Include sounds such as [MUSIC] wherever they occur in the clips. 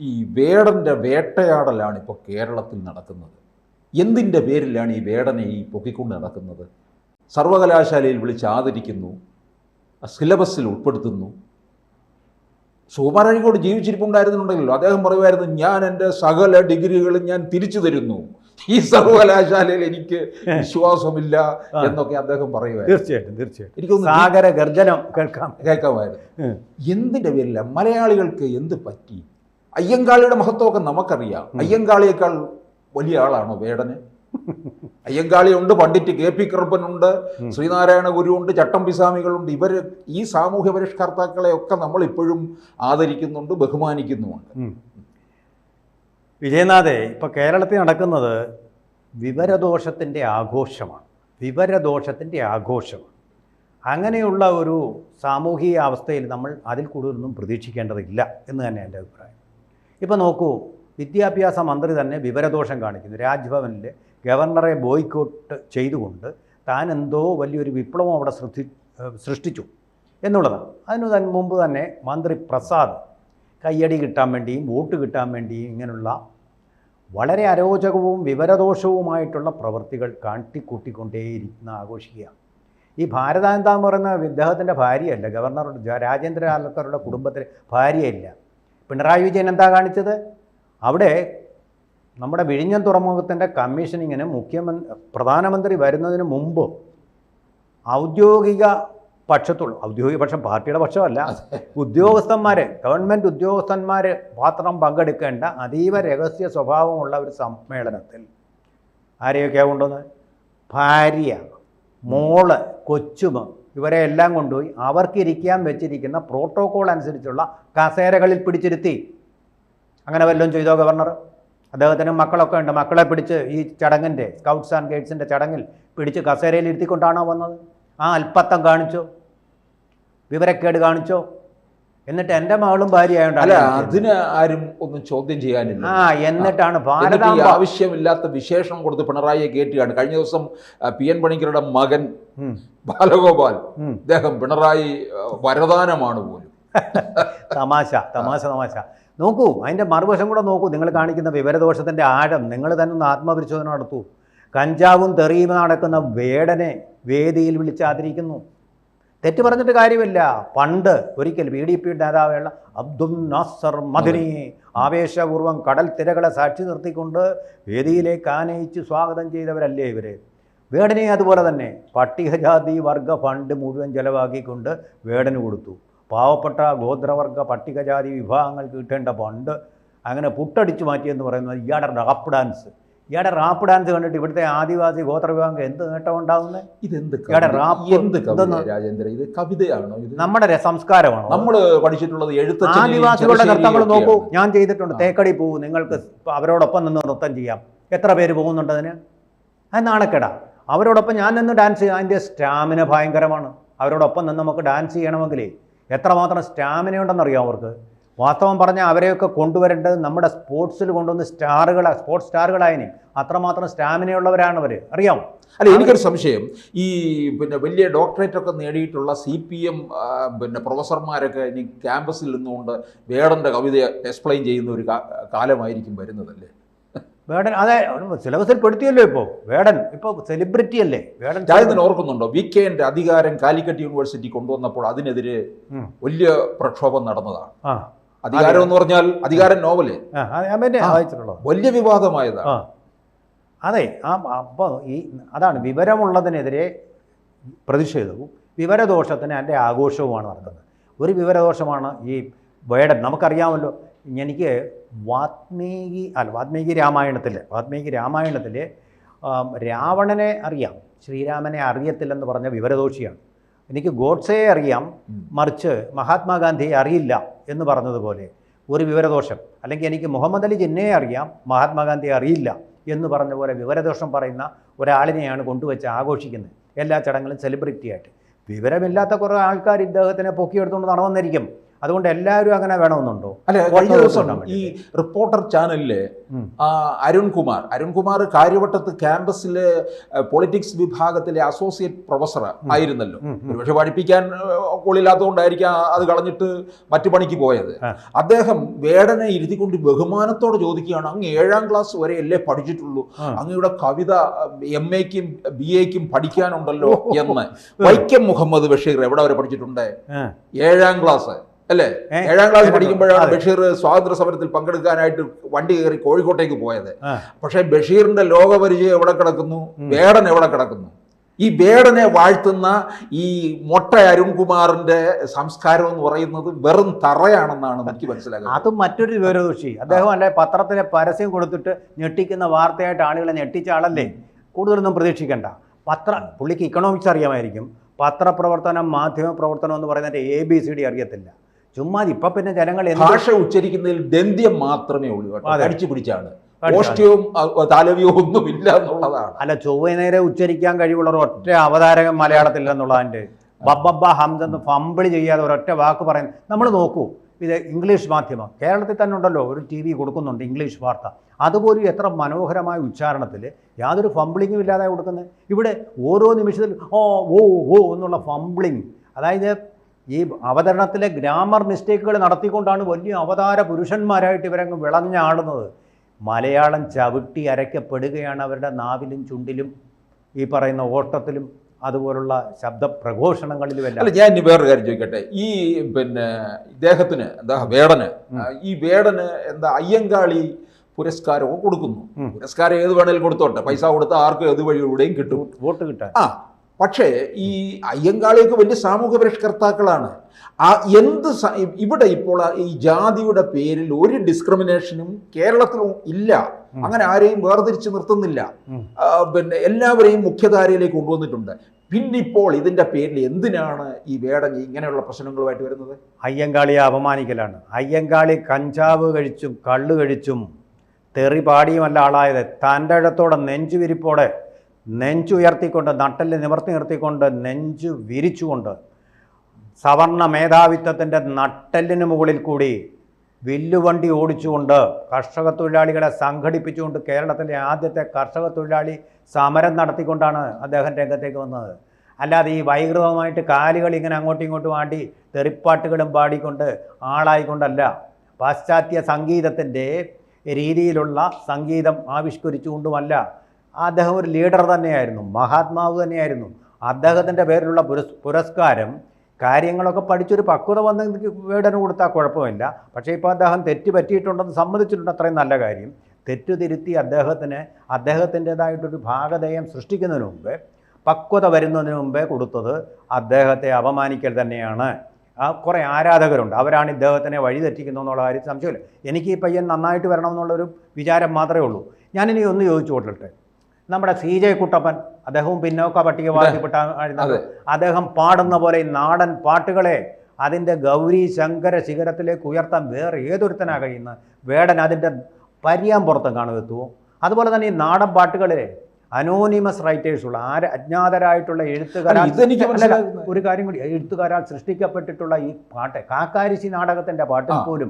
ഈ വേടന്റെ വേട്ടയാടലാണ് ഇപ്പോൾ കേരളത്തിൽ നടക്കുന്നത്. എന്തിന്റെ പേരിലാണ് ഈ വേടനെ ഈ പൊക്കിക്കൊണ്ട് നടക്കുന്നത്? സർവകലാശാലയിൽ വിളിച്ച് ആദരിക്കുന്നു സിലബസിൽ ഉൾപ്പെടുത്തുന്നു. സുകുമാരഴിക്കോട് ജീവിച്ചിരിപ്പുണ്ടായിരുന്നുണ്ടെങ്കിലോ? അദ്ദേഹം പറയുമായിരുന്നു ഞാൻ എന്റെ സകല ഡിഗ്രികളും ഞാൻ തിരിച്ചു തരുന്നു. ഈ സർവകലാശാലയിൽ എനിക്ക് വിശ്വാസമില്ല എന്നൊക്കെ അദ്ദേഹം പറയുമായിരുന്നു. തീർച്ചയായിട്ടും തീർച്ചയായിട്ടും. എനിക്കൊന്ന് സാഗര ഗർജനം കേൾക്കാം. കേൾക്കാമായിരുന്നു. എന്തിന്റെ പേരില്ല മലയാളികൾക്ക് എന്ത് പറ്റി? അയ്യങ്കാളിയുടെ മഹത്വമൊക്കെ നമുക്കറിയാം. അയ്യങ്കാളിയേക്കാൾ വലിയ ആളാണോ വേടന്? അയ്യങ്കാളിയുണ്ട് പണ്ഡിറ്റ് കെ പി കറുപ്പനുണ്ട്. ശ്രീനാരായണ ഗുരുവുണ്ട് ചട്ടം പിസാമികളുണ്ട് ഇവർ ഈ സാമൂഹ്യ പരിഷ്കർത്താക്കളെ ഒക്കെ നമ്മൾ ഇപ്പോഴും ആദരിക്കുന്നുണ്ട് ബഹുമാനിക്കുന്നുമുണ്ട്. വിജയനാഥെ ഇപ്പോൾ കേരളത്തിൽ നടക്കുന്നത് വിവരദോഷത്തിന്റെ ആഘോഷമാണ്. വിവരദോഷത്തിന്റെ ആഘോഷമാണ്. അങ്ങനെയുള്ള ഒരു സാമൂഹിക അവസ്ഥയിൽ നമ്മൾ അതിൽ കൂടുതലൊന്നും പ്രതീക്ഷിക്കേണ്ടതില്ല എന്ന് തന്നെ എന്റെ അഭിപ്രായം. ഇപ്പോൾ നോക്കൂ വിദ്യാഭ്യാസ മന്ത്രി തന്നെ വിവരദോഷം കാണിക്കുന്നു. രാജ്ഭവനിൽ ഗവർണറെ ബോയ്ക്കോട്ട് ചെയ്തുകൊണ്ട് താൻ എന്തോ വലിയൊരു വിപ്ലവം അവിടെ സൃഷ്ടി സൃഷ്ടിച്ചു എന്നുള്ളതാണ്. അതിനു തന്നെ മുമ്പ് തന്നെ മന്ത്രി പ്രസാദ് കയ്യടി കിട്ടാൻ വേണ്ടിയും വോട്ട് കിട്ടാൻ വേണ്ടിയും ഇങ്ങനെയുള്ള വളരെ അരോചകവും വിവരദോഷവുമായിട്ടുള്ള പ്രവൃത്തികൾ കാട്ടിക്കൂട്ടിക്കൊണ്ടേയിരിക്കുന്ന ആഘോഷിക്കുക ഈ ഭാരതാനന്ദ എന്ന് പറയുന്ന ഇദ്ദേഹത്തിന്റെ ഭാര്യയല്ല ഗവർണറുടെ രാജേന്ദ്ര കുടുംബത്തിലെ ഭാര്യയല്ല. പിണറായി വിജയൻ എന്താ കാണിച്ചത്? അവിടെ നമ്മുടെ വിഴിഞ്ഞം തുറമുഖത്തിന്റെ കമ്മീഷനിങ്ങിന് മുഖ്യമന്ത്രി പ്രധാനമന്ത്രി വരുന്നതിന് മുമ്പ് ഔദ്യോഗിക പക്ഷത്തുള്ള ഔദ്യോഗിക പക്ഷം പാർട്ടിയുടെ പക്ഷമല്ല ഉദ്യോഗസ്ഥന്മാർ ഗവൺമെന്റ് ഉദ്യോഗസ്ഥന്മാർ മാത്രം പങ്കെടുക്കേണ്ട അതീവ രഹസ്യ സ്വഭാവമുള്ള ഒരു സമ്മേളനത്തിൽ ആരെയൊക്കെയാണ് കൊണ്ടുവന്നത്? ഭാര്യ മോൾ കൊച്ചുമ ഇവരെ എല്ലാം കൊണ്ടുപോയി അവർക്കിരിക്കാൻ വെച്ചിരിക്കുന്ന പ്രോട്ടോകോൾ അനുസരിച്ചുള്ള കസേരകളിൽ പിടിച്ചിരുത്തി. അങ്ങനെ വല്ലതും ചെയ്തോ ഗവർണർ? അദ്ദേഹത്തിന് മക്കളൊക്കെ ഉണ്ട്. മക്കളെ പിടിച്ച് ഈ ചടങ്ങിന്റെ സ്കൗട്ട്സ് ആൻഡ് ഗൈഡ്സിന്റെ ചടങ്ങിൽ പിടിച്ച് കസേരയിൽ ഇരുത്തിക്കൊണ്ടാണോ വന്നത്? ആ അല്പത്തം കാണിച്ചോ? വിവരക്കേട് കാണിച്ചോ? എന്നിട്ട് എന്റെ മകളും അല്ല ഭാര്യയായോണ്ടാണ് അതിന് ആരും ഒന്നും ചോദ്യം ചെയ്യാനില്ല. ആ എന്നിട്ടാണ് ഭാരതാംബ ആവശ്യമില്ലാത്ത വിശേഷം കൊടുത്ത് പിണറായിയെ കയറ്റുകയാണ് കഴിഞ്ഞ ദിവസം പി എൻ പണിക്കരുടെ മകൻ ബാലഗോപാൽ. അദ്ദേഹം പിണറായി വരദാനമാണ് പോലും. [LAUGHS] തമാശ തമാശ തമാശ. നോക്കൂ അതിന്റെ മറുവശം കൂടെ നോക്കൂ. നിങ്ങൾ കാണിക്കുന്ന വിവരദോഷത്തിന്റെ ആഴം നിങ്ങൾ തന്നെ ഒന്ന് ആത്മപരിശോധന നടത്തൂ. കഞ്ചാവും തെറിയും നടക്കുന്ന വേടനെ വേദിയിൽ വിളിച്ചാദരിക്കുന്നു തെറ്റ് പറഞ്ഞിട്ട് കാര്യമില്ല. പണ്ട് ഒരിക്കൽ ബി ഡി പി നേതാവുള്ള അബ്ദുൽ നാസർ മദിനി ആവേശപൂർവം കടൽ തിരകളെ സാക്ഷി നിർത്തിക്കൊണ്ട് വേദിയിലേക്ക് ആനയിച്ച് സ്വാഗതം ചെയ്തവരല്ലേ ഇവർ വേടനെ അതുപോലെ തന്നെ പട്ടികജാതി വർഗ ഫണ്ട് മുഴുവൻ ചെലവാക്കിക്കൊണ്ട് വേടന് കൊടുത്തു. പാവപ്പെട്ട ഗോത്രവർഗ പട്ടികജാതി വിഭാഗങ്ങൾക്ക് കിട്ടേണ്ട ഫണ്ട് അങ്ങനെ പുട്ടടിച്ചു മാറ്റിയെന്ന് പറയുന്നത് ഇയാളുടെ റാപ്പ് ഡാൻസ് ഇയാളുടെ റാപ്പ് ഡാൻസ് കണ്ടിട്ട് ഇവിടുത്തെ ആദിവാസി ഗോത്ര വിഭാഗം എന്ത് നേട്ടം ഉണ്ടാകുന്നത് ഇതെന്ത് ഇയാടെ? റാപ്പ് എന്ത് രാജേന്ദ്ര? ഇത് കവിതയാണോ ഇത്? നമ്മുടെ സംസ്കാരമാണോ? നമ്മൾ പഠിച്ചിട്ടുള്ളത് എഴുത്ത് ആദിവാസികളുടെ നൃത്തങ്ങൾ നോക്കൂ. ഞാൻ ചെയ്തിട്ടുണ്ട്. തേക്കടി പോകും നിങ്ങൾക്ക് അവരോടൊപ്പം നിന്ന് നൃത്തം ചെയ്യാം. എത്ര പേര് പോകുന്നുണ്ട് അതിന്? അത് നാണക്കേടാ. അവരോടൊപ്പം ഞാൻ നിന്ന് ഡാൻസ് ചെയ്യാം. അതിന്റെ സ്റ്റാമിന ഭയങ്കരമാണ്. അവരോടൊപ്പം നിന്ന് നമുക്ക് ഡാൻസ് ചെയ്യണമെങ്കിൽ എത്രമാത്രം സ്റ്റാമിന ഉണ്ടെന്നറിയാം അവർക്ക്? വാസ്തവം പറഞ്ഞാൽ അവരെയൊക്കെ കൊണ്ടുവരേണ്ടത് നമ്മുടെ സ്പോർട്സിൽ കൊണ്ടുവന്ന് സ്റ്റാറുകൾ സ്പോർട്സ് സ്റ്റാറുകളായതിന് അത്രമാത്രം സ്റ്റാമിനയുള്ളവരാണ് അവർ അറിയാം അല്ല എനിക്കൊരു സംശയം. ഈ പിന്നെ വലിയ ഡോക്ടറേറ്റ് ഒക്കെ നേടിയിട്ടുള്ള സി പി എം പിന്നെ പ്രൊഫസർമാരൊക്കെ ഇനി ക്യാമ്പസിൽ നിന്നുകൊണ്ട് വേടന്റെ കവിത എക്സ്പ്ലെയിൻ ചെയ്യുന്ന ഒരു കാലമായിരിക്കും വരുന്നതല്ലേ? വേടൻ അതെ സിലബസിൽ പെടുത്തിയല്ലോ ഇപ്പോൾ വേടൻ ഇപ്പോൾ സെലിബ്രിറ്റി അല്ലേ? വേടൻ രാജേന്ദ്രൻ ഓർക്കുന്നുണ്ടോ വി കെ എന്റെ അധികാരം കാലിക്കറ്റ് യൂണിവേഴ്സിറ്റി കൊണ്ടുവന്നപ്പോൾ അതിനെതിരെ വലിയ പ്രക്ഷോഭം നടന്നതാണ്. ആ. അധികാരം എന്ന് പറഞ്ഞാൽ അധികാരം നോവൽ. വലിയ വിവാദമായതാണ്. അതെ ആ അപ്പോൾ ഈ അതാണ് വിവരമുള്ളതിനെതിരെ പ്രതിഷേധവും വിവരദോഷത്തിന് എന്റെ ആഘോഷവുമാണ് നടക്കുന്നത്. ഒരു വിവരദോഷമാണ് ഈ വേടൻ. നമുക്കറിയാമല്ലോ എനിക്ക് വാത്മീകി അല്ല വാത്മീകി രാമായണത്തിൽ വാത്മീകി രാമായണത്തിൽ രാവണനെ അറിയാം. ശ്രീരാമനെ അറിയത്തില്ലെന്ന് പറഞ്ഞ വിവരദോഷിയാണ്. എനിക്ക് ഗോഡ്സയെ അറിയാം. മറിച്ച് മഹാത്മാഗാന്ധിയെ അറിയില്ല എന്ന് പറഞ്ഞതുപോലെ ഒരു വിവരദോഷം. അല്ലെങ്കിൽ എനിക്ക് മുഹമ്മദ് അലി ജിന്നയെ അറിയാം മഹാത്മാഗാന്ധിയെ അറിയില്ല എന്ന് പറഞ്ഞ പോലെ വിവരദോഷം പറയുന്ന ഒരാളിനെയാണ് കൊണ്ടുവച്ച് ആഘോഷിക്കുന്നത്. എല്ലാ ചടങ്ങിലും സെലിബ്രിറ്റിയായിട്ട് വിവരമില്ലാത്ത കുറേ ആൾക്കാർ ഇദ്ദേഹത്തിനെ പൊക്കിയെടുത്തുകൊണ്ട് നടന്നിരിക്കും. അതുകൊണ്ട് എല്ലാവരും അങ്ങനെ വേണമെന്നുണ്ടോ? അല്ല കഴിഞ്ഞ ദിവസം ഈ റിപ്പോർട്ടർ ചാനലിൽ അരുൺകുമാർ അരുൺകുമാർ കാര്യവട്ടത്ത് ക്യാമ്പസിലെ പൊളിറ്റിക്സ് വിഭാഗത്തിലെ അസോസിയേറ്റ് പ്രൊഫസർ ആയിരുന്നല്ലോ. ഒരുപക്ഷെ പഠിപ്പിക്കാൻ കൊള്ളില്ലാത്തതുകൊണ്ടായിരിക്കാം അത് കളഞ്ഞിട്ട് മറ്റു പണിക്ക് പോയത്. അദ്ദേഹം വേടനെ ഇരുത്തിക്കൊണ്ട് ബഹുമാനത്തോടെ ചോദിക്കുകയാണ് അങ്ങ് ഏഴാം ക്ലാസ് വരെ അല്ലേ പഠിച്ചിട്ടുള്ളൂ. അങ്ങയുടെ കവിത എം എക്കും ബി എക്കും പഠിക്കാനുണ്ടല്ലോ എന്ന്. വൈക്കം മുഹമ്മദ് ബഷീർ എവിടെ വരെ പഠിച്ചിട്ടുണ്ട്? ഏഴാം ക്ലാസ്. അല്ലേ? ഏഴാം ക്ലാസ് പഠിക്കുമ്പോഴാണ് ബഷീർ സ്വാതന്ത്ര്യ സമരത്തിൽ പങ്കെടുക്കാനായിട്ട് വണ്ടി കയറി കോഴിക്കോട്ടേക്ക് പോയത്. പക്ഷെ ബഷീറിന്റെ ലോകപരിചയം എവിടെ കിടക്കുന്നു. വേടൻ എവിടെ കിടക്കുന്നു? ഈ വേടനെ വാഴ്ത്തുന്ന ഈ മൊട്ട അരുൺകുമാറിന്റെ സംസ്കാരം എന്ന് പറയുന്നത് വെറും തറയാണെന്നാണ് എനിക്ക് മനസ്സിലാക്കുന്നത്. അതും മറ്റൊരു വിവരദോഷി. അദ്ദേഹം അല്ലെ പത്രത്തിലെ പരസ്യം കൊടുത്തിട്ട് ഞെട്ടിക്കുന്ന വാർത്തയായിട്ട് ആളുകളെ ഞെട്ടിച്ച ആളല്ലേ? കൂടുതലൊന്നും പ്രതീക്ഷിക്കണ്ട. പത്ര പുള്ളിക്ക് ഇക്കണോമിക്സ് അറിയാമായിരിക്കും. പത്രപ്രവർത്തനം മാധ്യമ പ്രവർത്തനം എന്ന് പറയുന്നതിന്റെ എ ബി സി ഡി അറിയത്തില്ല. ചുമ്മാ ഇപ്പൊ പിന്നെ ജനങ്ങൾ ഭാഷ ഉച്ചരിക്കുന്നതിൽ ദന്ത്യം മാത്രമേ ഉള്ളൂ അടിച്ചു. പിടിച്ചാണ്. ഓഷ്ട്യവും താലവ്യവും എന്നുള്ളതാണ്. അല്ല ചൊവ്വനേരെ ഉച്ചരിക്കാൻ കഴിവുള്ള ഒരു ഒറ്റ അവതാരകൻ മലയാളത്തിൽ എന്നുള്ളതിന്റെ ബബ്ബബ്ബ ഹംസെന്ന് ഫമ്പിളി ചെയ്യാതെ ഒരൊറ്റ വാക്ക് പറയുന്നത് നമ്മൾ നോക്കൂ ഇത് ഇംഗ്ലീഷ് മാധ്യമം. കേരളത്തിൽ തന്നെ ഉണ്ടല്ലോ ഒരു ടി വി കൊടുക്കുന്നുണ്ട് ഇംഗ്ലീഷ് വാർത്ത. അതുപോലും എത്ര മനോഹരമായ ഉച്ചാരണത്തിൽ യാതൊരു ഫംബിളിങ്ങും ഇല്ലാതെ കൊടുക്കുന്നത്. ഇവിടെ ഓരോ നിമിഷത്തിൽ ഓ ഓ ഓ എന്നുള്ള ഫംബിളിങ് അതായത് ഈ അവതരണത്തിലെ ഗ്രാമർ മിസ്റ്റേക്കുകൾ നടത്തിക്കൊണ്ടാണ് വലിയ അവതാര പുരുഷന്മാരായിട്ട് ഇവരങ്ങ് വിളഞ്ഞാടുന്നത്. മലയാളം ചവിട്ടി അരയ്ക്കപ്പെടുകയാണ് അവരുടെ നാവിലും ചുണ്ടിലും ഈ പറയുന്ന ഓട്ടത്തിലും അതുപോലുള്ള ശബ്ദ പ്രഘോഷണങ്ങളിലുമെല്ലാം അല്ല ഞാൻ വേറൊരു കാര്യം ചോദിക്കട്ടെ. ഈ പിന്നെ ഇദ്ദേഹത്തിന് എന്താ വേടന് ഈ വേടന് എന്താ അയ്യങ്കാളി പുരസ്കാരവും കൊടുക്കുന്നു. പുരസ്കാരം ഏത് വേണേലും കൊടുത്തോട്ടെ. പൈസ കൊടുത്ത് ആർക്കും ഏത് വഴിയിലൂടെയും കിട്ടും. വോട്ട് കിട്ടാൻ. ആ പക്ഷേ ഈ അയ്യങ്കാളിയൊക്കെ വലിയ സാമൂഹ്യ പരിഷ്കർത്താക്കളാണ് ആ എന്ത് ഇവിടെ ഇപ്പോൾ ഈ ജാതിയുടെ പേരിൽ ഒരു ഡിസ്ക്രിമിനേഷനും കേരളത്തിലും ഇല്ല. അങ്ങനെ ആരെയും വേർതിരിച്ച് നിർത്തുന്നില്ല. പിന്നെ എല്ലാവരെയും മുഖ്യധാരയിലേക്ക് കൊണ്ടുവന്നിട്ടുണ്ട്. പിന്നിപ്പോൾ ഇതിന്റെ പേരിൽ എന്തിനാണ് ഈ വേടങ്ങി ഇങ്ങനെയുള്ള പ്രശ്നങ്ങളുമായിട്ട് വരുന്നത്? അയ്യങ്കാളിയെ അപമാനിക്കലാണ്. അയ്യങ്കാളി കഞ്ചാവ് കഴിച്ചും കള്ള് കഴിച്ചും തെറി പാടിയുമല്ല ആളായത്. തന്റെ ഇടത്തോടെ നെഞ്ചു വിരിപ്പോടെ നെഞ്ചുയർത്തിക്കൊണ്ട് നട്ടൽ നിവർത്തി നിർത്തിക്കൊണ്ട് നെഞ്ചു വിരിച്ചുകൊണ്ട് സവർണ മേധാവിത്വത്തിന്റെ നട്ടലിന് മുകളിൽ കൂടി വില്ലുവണ്ടി ഓടിച്ചുകൊണ്ട് കർഷക തൊഴിലാളികളെ സംഘടിപ്പിച്ചുകൊണ്ട് കേരളത്തിലെ ആദ്യത്തെ കർഷക തൊഴിലാളി സമരം നടത്തിക്കൊണ്ടാണ് അദ്ദേഹം രംഗത്തേക്ക് വന്നത്. അല്ലാതെ ഈ വൈകൃതമായിട്ട് കാലുകൾ ഇങ്ങനെ അങ്ങോട്ടും ഇങ്ങോട്ടും ആടി തെറിപ്പാട്ടുകളും പാടിക്കൊണ്ട് ആളായിക്കൊണ്ടല്ല. പാശ്ചാത്യ സംഗീതത്തിന്റെ രീതിയിലുള്ള സംഗീതം ആവിഷ്കരിച്ചുകൊണ്ടുമല്ല അദ്ദേഹം ഒരു ലീഡർ തന്നെയായിരുന്നു മഹാത്മാവ് തന്നെയായിരുന്നു. അദ്ദേഹത്തിന്റെ പേരിലുള്ള പുരസ് പുരസ്കാരം കാര്യങ്ങളൊക്കെ പഠിച്ചൊരു പക്വത വന്നെങ്കിൽ വീടന് കൊടുത്താൽ കുഴപ്പമില്ല. പക്ഷേ ഇപ്പോൾ അദ്ദേഹം തെറ്റ് പറ്റിയിട്ടുണ്ടെന്ന് സമ്മതിച്ചിട്ടുണ്ട് അത്രയും നല്ല കാര്യം. തെറ്റ് തിരുത്തി അദ്ദേഹത്തിന് അദ്ദേഹത്തിന്റെതായിട്ടൊരു ഭാഗധേയം സൃഷ്ടിക്കുന്നതിന് മുമ്പേ പക്വത വരുന്നതിന് മുമ്പേ കൊടുത്തത് അദ്ദേഹത്തെ അപമാനിക്കൽ തന്നെയാണ്. ആ കുറേ ആരാധകരുണ്ട് അവരാണ് ഇദ്ദേഹത്തിനെ വഴിതെറ്റിക്കുന്നു എന്നുള്ള കാര്യം സംശയമില്ല. എനിക്ക് ഈ പയ്യൻ നന്നായിട്ട് വരണമെന്നുള്ളൊരു വിചാരം മാത്രമേ ഉള്ളൂ. ഞാനിനി ഒന്ന് ചോദിച്ചു കൊള്ളട്ടെ നമ്മുടെ സി ജെ കുട്ടപ്പൻ അദ്ദേഹവും പിന്നോക്ക പട്ടികവാദിപ്പെട്ട. അദ്ദേഹം പാടുന്ന പോലെ ഈ നാടൻ പാട്ടുകളെ അതിന്റെ ഗൗരി ശങ്കര ശിഖരത്തിലേക്ക് ഉയർത്താൻ വേറെ ഏതൊരുത്തനാ കഴിയുന്നത്? വേടൻ അതിന്റെ പര്യാം പുറത്തും കാണുമെത്തുമോ അതുപോലെ തന്നെ ഈ നാടൻ പാട്ടുകളിലെ അനോണിമസ് റൈറ്റേഴ്സുള്ള ആര് അജ്ഞാതരായിട്ടുള്ള എഴുത്തുകാരാൽ. ഒരു കാര്യം കൂടി എഴുത്തുകാരാൽ സൃഷ്ടിക്കപ്പെട്ടിട്ടുള്ള ഈ പാട്ട് കാക്കാരിശി നാടകത്തിന്റെ പാട്ടിൽ പോലും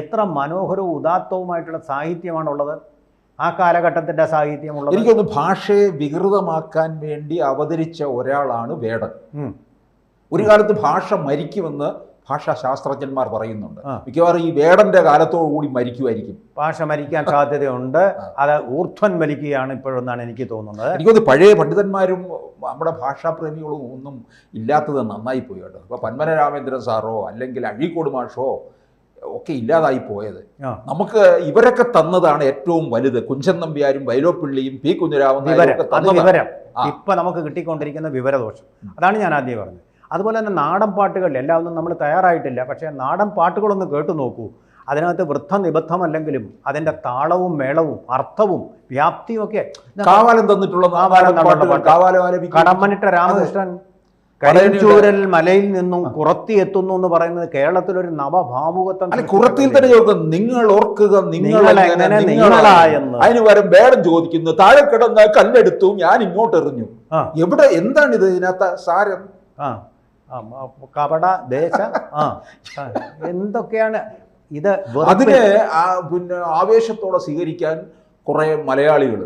എത്ര മനോഹരവും ഉദാത്തവുമായിട്ടുള്ള സാഹിത്യമാണുള്ളത്. ആ കാലഘട്ടത്തിന്റെ സാഹിത്യമുള്ള എനിക്കൊന്ന് ഭാഷയെ വികൃതമാക്കാൻ വേണ്ടി അവതരിച്ച ഒരാളാണ് വേടൻ. ഒരു കാലത്ത് ഭാഷ മരിക്കുമെന്ന് ഭാഷാ ശാസ്ത്രജ്ഞന്മാർ പറയുന്നുണ്ട്. മിക്കവാറും ഈ വേടന്റെ കാലത്തോടു കൂടി മരിക്കുമായിരിക്കും. ഭാഷ മരിക്കാൻ സാധ്യതയുണ്ട്. അത് ഊർധ്വൻ വലിക്കുകയാണ് ഇപ്പോഴെന്നാണ് എനിക്ക് തോന്നുന്നത്. എനിക്കൊന്ന് പഴയ പണ്ഡിതന്മാരും നമ്മുടെ ഭാഷാപ്രേമികളും ഒന്നും ഇല്ലാത്തത് നന്നായി പോയി കേട്ടോ. ഇപ്പൊ പന്മന രാമേന്ദ്രൻ സാറോ അല്ലെങ്കിൽ അഴീക്കോട് മാഷോ ഒക്കെ ഇല്ലാതായി പോയത്. നമുക്ക് ഇവരൊക്കെ തന്നതാണ് ഏറ്റവും വലുത്. കുഞ്ചൻ നമ്പ്യാരും വൈലോപ്പിള്ളിയും പി കുഞ്ഞുരാവും. ഇപ്പൊ നമുക്ക് കിട്ടിക്കൊണ്ടിരിക്കുന്ന വിവരദോഷം. അതാണ് ഞാൻ ആദ്യം പറഞ്ഞത്. അതുപോലെ തന്നെ നാടൻ പാട്ടുകളിൽ എല്ലാം ഒന്നും നമ്മൾ തയ്യാറായിട്ടില്ല. പക്ഷേ നാടൻ പാട്ടുകളൊന്ന് കേട്ടു നോക്കൂ. അതിനകത്ത് വൃദ്ധ നിബദ്ധമല്ലെങ്കിലും അതിന്റെ താളവും മേളവും അർത്ഥവും വ്യാപ്തിയും ഒക്കെ കാവാലം തന്നിട്ടുള്ള കാവാലം. കടമ്മനിട്ട രാമകൃഷ്ണൻ. കരിഞ്ചൂരൽ മലയിൽ നിന്നും കുറത്തി എത്തുന്നു എന്ന് പറയുന്നത് കേരളത്തിലൊരു നവഭാമുഖത്വം അല്ല കുറത്തിൽ തന്നെ ചോദിക്കും നിങ്ങൾ ഓർക്കുക നിങ്ങൾ. അതിന് വരും വേറെ ചോദിക്കുന്നു. താഴെ കിടന്ന് കല്ലെടുത്തു ഞാൻ ഇങ്ങോട്ട് എറിഞ്ഞു. എവിടെ എന്താണ് ഇത് ഇതിനകത്ത് സാരം? കപട ദേശ എന്തൊക്കെയാണ് ഇത് അതിനെ പിന്നെ ആവേശത്തോടെ സ്വീകരിക്കാൻ കുറെ മലയാളികൾ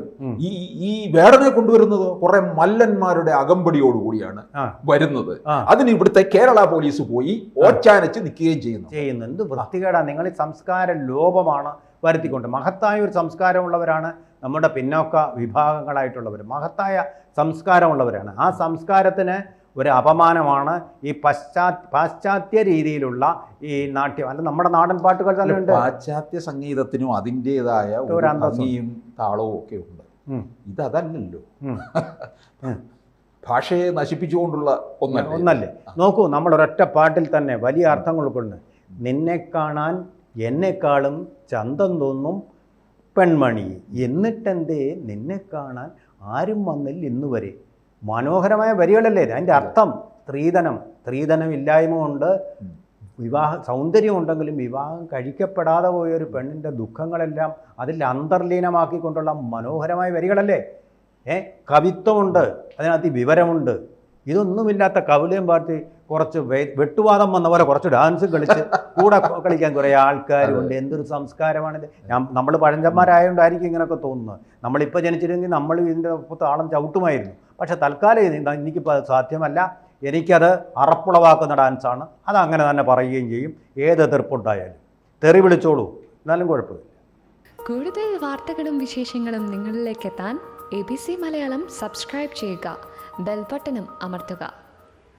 ഈ ഈ വേടനെ കൊണ്ടുവരുന്നത് കുറെ മല്ലന്മാരുടെ അകമ്പടിയോടുകൂടിയാണ് വരുന്നത്. അതിന് ഇവിടുത്തെ കേരള പോലീസ് പോയി ഓച്ചാനച്ച് നിൽക്കുകയും ചെയ്യുന്നു. ചെയ്യുന്നു. എന്ത് വൃത്തികേടാ. നിങ്ങൾ ഈ സംസ്കാര ലോപമാണ് വരുത്തിക്കൊണ്ട്. മഹത്തായ ഒരു സംസ്കാരമുള്ളവരാണ് നമ്മുടെ പിന്നോക്ക വിഭാഗങ്ങളായിട്ടുള്ളവർ മഹത്തായ സംസ്കാരമുള്ളവരാണ്. ആ സംസ്കാരത്തിന് ഒരു അപമാനമാണ് ഈ പശ്ചാത് പാശ്ചാത്യ രീതിയിലുള്ള ഈ നാട്യം. അല്ല നമ്മുടെ നാടൻ പാട്ടുകൾ തന്നെ ഉണ്ട് പാശ്ചാത്യ സംഗീതത്തിനും അതിന്റെതായ ഒരു ഭംഗിയും താളവും ഒക്കെ ഉണ്ട്. ഇത് ഇതല്ലല്ലോ. ഭാഷയെ നശിപ്പിച്ചുകൊണ്ടുള്ള ഒന്നല്ല? ഒന്നല്ലേ? നോക്കൂ നമ്മൾ ഒരൊറ്റ പാട്ടിൽ തന്നെ വലിയ അർത്ഥങ്ങൾ കൊണ്ട് നിന്നെ കാണാൻ എന്നെക്കാളും ചന്തം തോന്നും പെൺമണി. എന്നിട്ടെന്തേ? നിന്നെ കാണാൻ ആരും വന്നില്ല ഇന്ന് വരെ മനോഹരമായ വരികളല്ലേ ഇത്? അതിന്റെ അർത്ഥം സ്ത്രീധനം. സ്ത്രീധനം ഇല്ലായ്മ കൊണ്ട്. വിവാഹ സൗന്ദര്യം ഉണ്ടെങ്കിലും വിവാഹം കഴിക്കപ്പെടാതെ പോയ ഒരു പെണ്ണിന്റെ ദുഃഖങ്ങളെല്ലാം അതിൽ അന്തർലീനമാക്കിക്കൊണ്ടുള്ള മനോഹരമായ വരികളല്ലേ? ഏ? കവിത്വമുണ്ട്. അതിനകത്ത് വിവരമുണ്ട്. ഇതൊന്നുമില്ലാത്ത കവിളിയും പാർട്ടി കുറച്ച് വെ- വെട്ടുവാദം വന്ന പോലെ കുറച്ച് ഡാൻസ് കളിച്ച് കൂടെ കളിക്കാൻ കുറേ ആൾക്കാരുണ്ട്. എന്തൊരു സംസ്കാരമാണിത്. ഞാൻ നമ്മൾ പഴഞ്ചന്മാരായതുകൊണ്ടായിരിക്കും ഇങ്ങനെയൊക്കെ തോന്നുന്നത്. നമ്മളിപ്പോൾ ജനിച്ചിരുന്നെങ്കിൽ നമ്മൾ ഇതിന്റെ ഒപ്പത്ത് ആളം ചവിട്ടുമായിരുന്നു. പക്ഷേ തൽക്കാലം ഇത് എനിക്കിപ്പോൾ സാധ്യമല്ല. എനിക്കത് അറപ്പുളവാക്കുന്ന ഡാൻസാണ്. അത് അങ്ങനെ തന്നെ പറയുകയും ചെയ്യും. ഏത് എതിർപ്പുണ്ടായാലും. തെറി വിളിച്ചോളൂ. എന്നാലും കുഴപ്പമില്ല. കൂടുതൽ വാർത്തകളും വിശേഷങ്ങളും നിങ്ങളിലേക്ക് എത്താൻ A B C Malayalam subscribe ചെയ്യുക. ബെൽബട്ടനും അമർത്തുക.